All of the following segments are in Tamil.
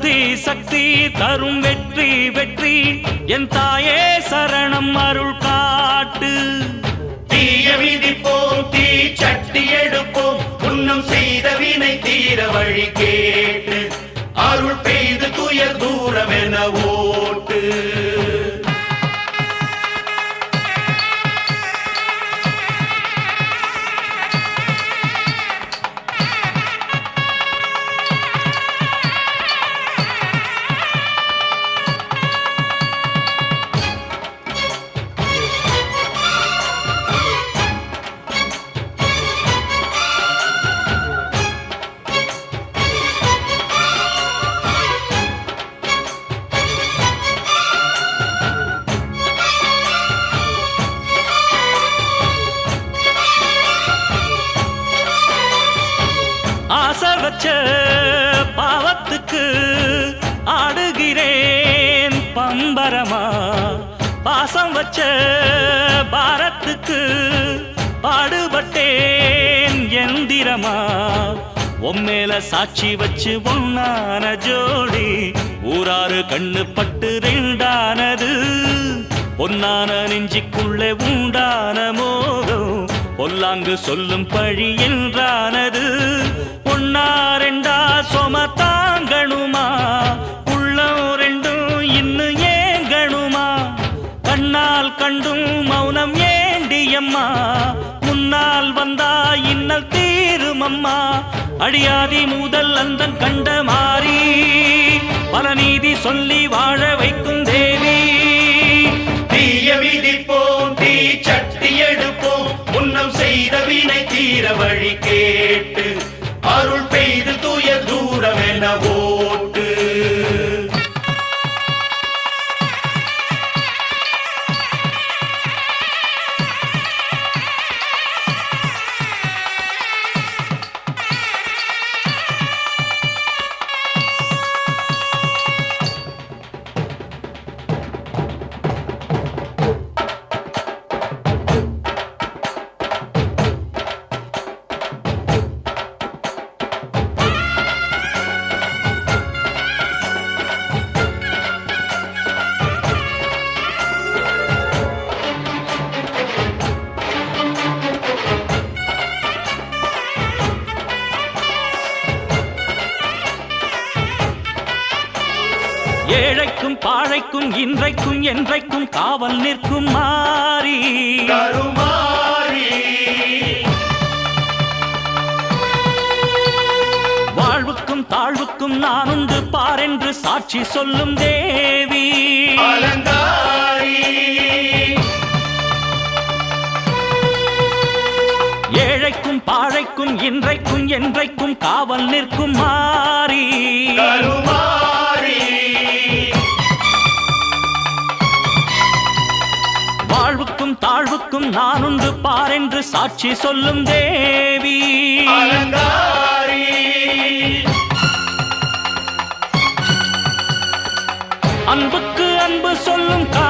சக்தி சக்தி தரும் வெற்றி வெற்றி. என் தாயே சரணம் அருள் காட்டு. தீய விதிப்போம் தீ சட்டி எடுப்போம். உன்னும் செய்த வினை தீர வழி கேட்டு. அருள் பெய்து துயர் தூரம் என ஓட்டு. உம்மேல சாட்சி வச்சு ஒன்னான ஜோடி. ஊராறு கண்ணு பட்டு ரெண்டானது. பொன்னான நெஞ்சிக்குள்ளே உண்டான மோகம். பொல்லாங்கு சொல்லும் பழி என்றானது. பொன்னா ரெண்டா சொம தாங்கணுமா? உள்ளம் ரெண்டும் இன்னும் ஏங்கணுமா? கண்ணால் கண்டும் மௌனம் ஏண்டியம்மா. முன்னால் வந்தா இன்னல் தீருமம்மா. அடியாதி முதல் அந்த கண்ட மாறி பல நீதி சொல்லி வாழ வைக்கும் தேவி. தீய விதிப்போம் தீ சட்டி எடுப்போம் முன்னம் செய்த வினை தீர வழிக்கு பாழைக்கும் இன்றைக்கும் என்றைக்கும் காவல் நிற்கும் மாறி. வாழ்வுக்கும் தாழ்வுக்கும் நான் உண்டு பாரென்று சாட்சி சொல்லும் தேவி. ஏழைக்கும் பாழைக்கும் இன்றைக்கும் என்றைக்கும் காவல் நிற்கும் மாறி. அவனுக்கும் நான் உண்டு பாரென்று சாட்சி சொல்லும் தேவி. அன்புக்கு அன்பு சொல்லும் கா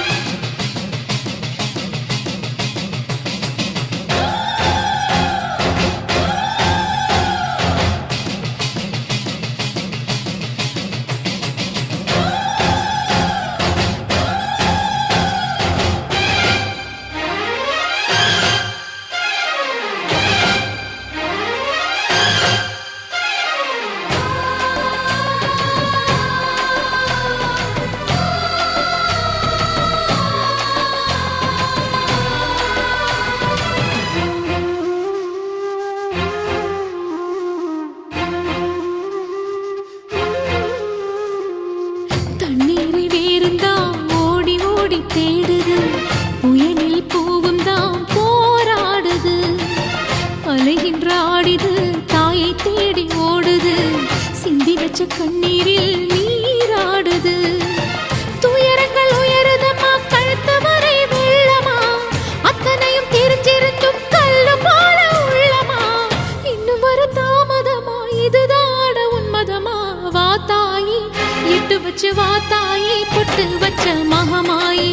இட்டு வச்சு வாத்தாயி பொட்டு வச்ச மகமாயி.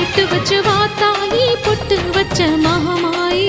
இட்டு வச்சு வாத்தாயி பொட்டு வச்ச மகமாயி.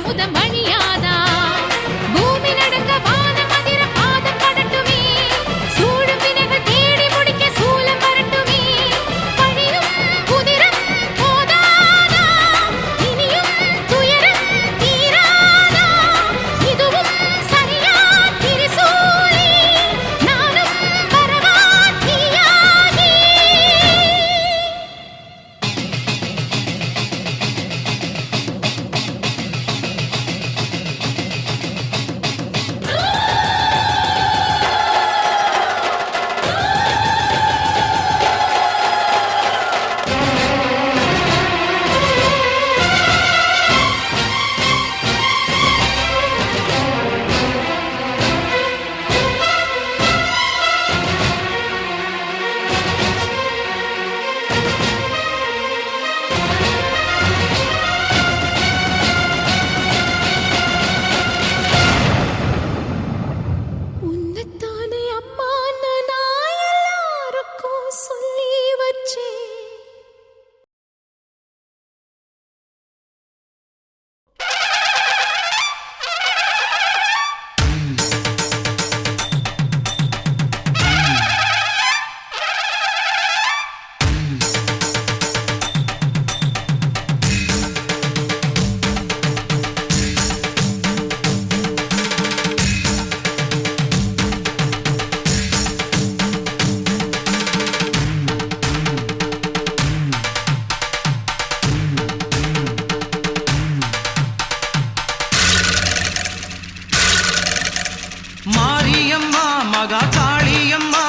மாரியம்மா மகா காளியம்மா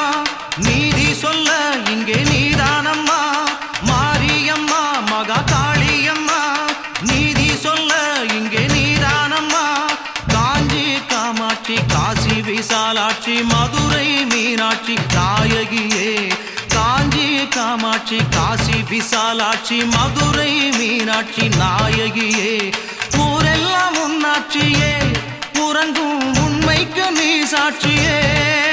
நீதி சொல்ல இங்கே நீதானம்மா. மாரியம்மா மகா காளியம்மா நீதி சொல்ல இங்கே நீதானம்மா. காஞ்சி காமாட்சி காசி விசாலாட்சி மதுரை மீனாட்சி தாயகியே காஞ்சி காமாட்சி காசி விசாலாட்சி மதுரை மீனாட்சி நாயகியே. ஊரெல்லாம் உன்னாட்சியே உறங்கும் உண்மைக்கு நீ சாட்சியே.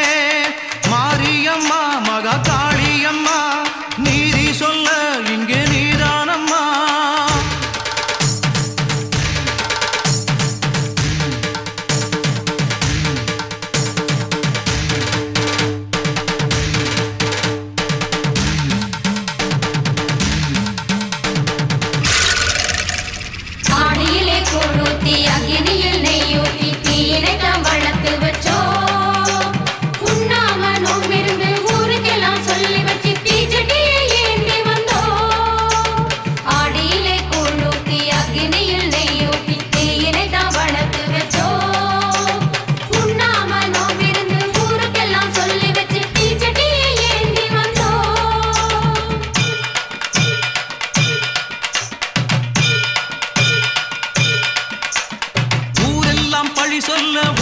சொல்ல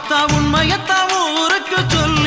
உண்மையத்தா உண்மையத்தா ஊருக்கு சொல்லு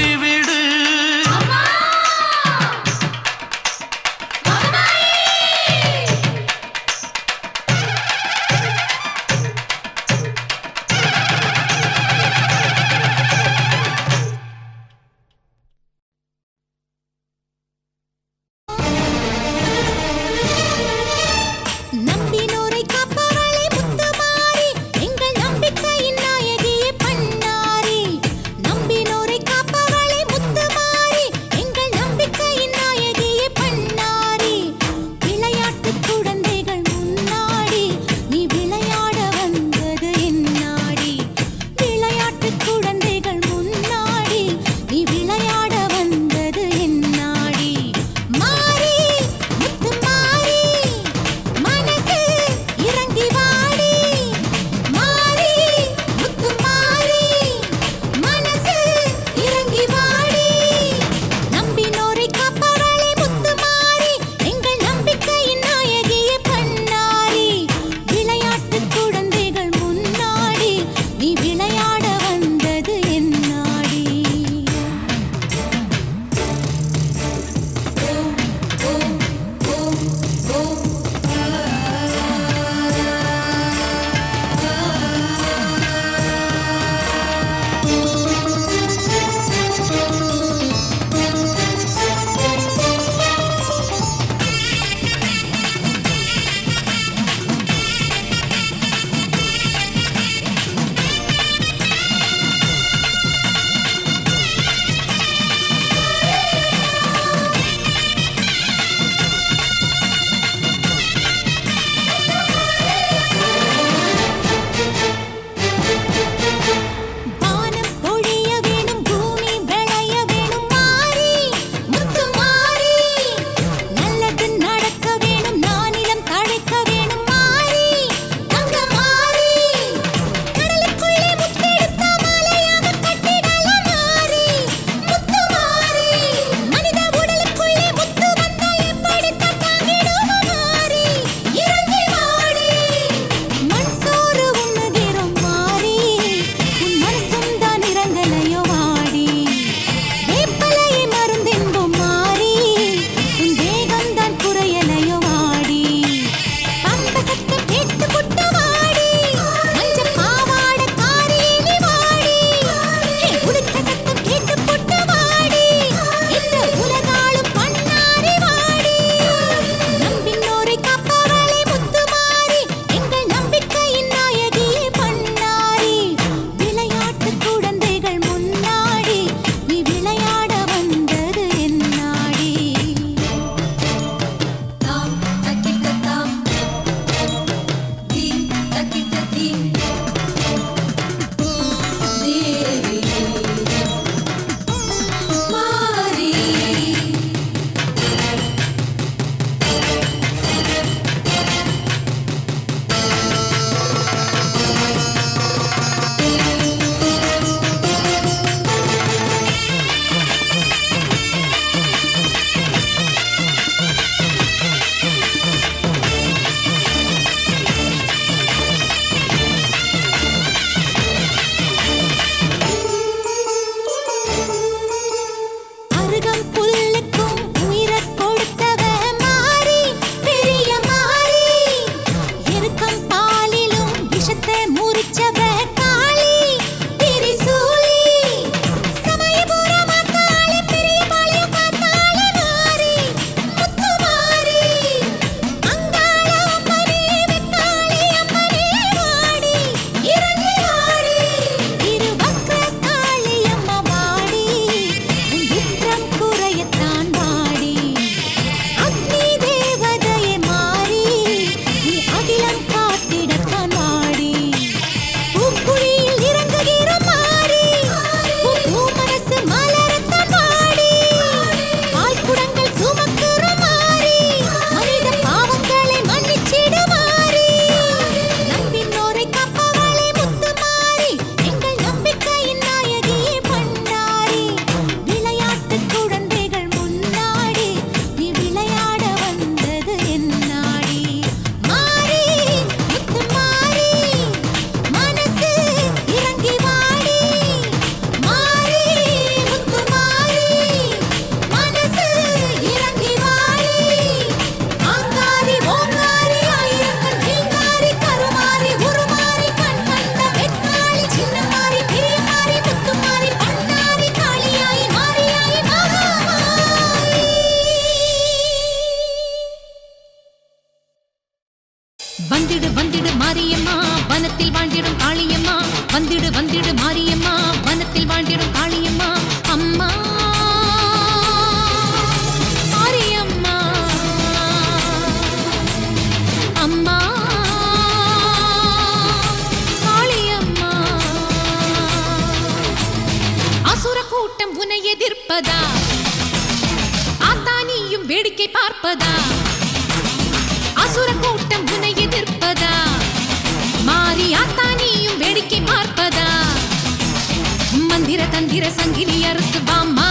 தந்திர சங்கிலி அறுத்து வாம்மா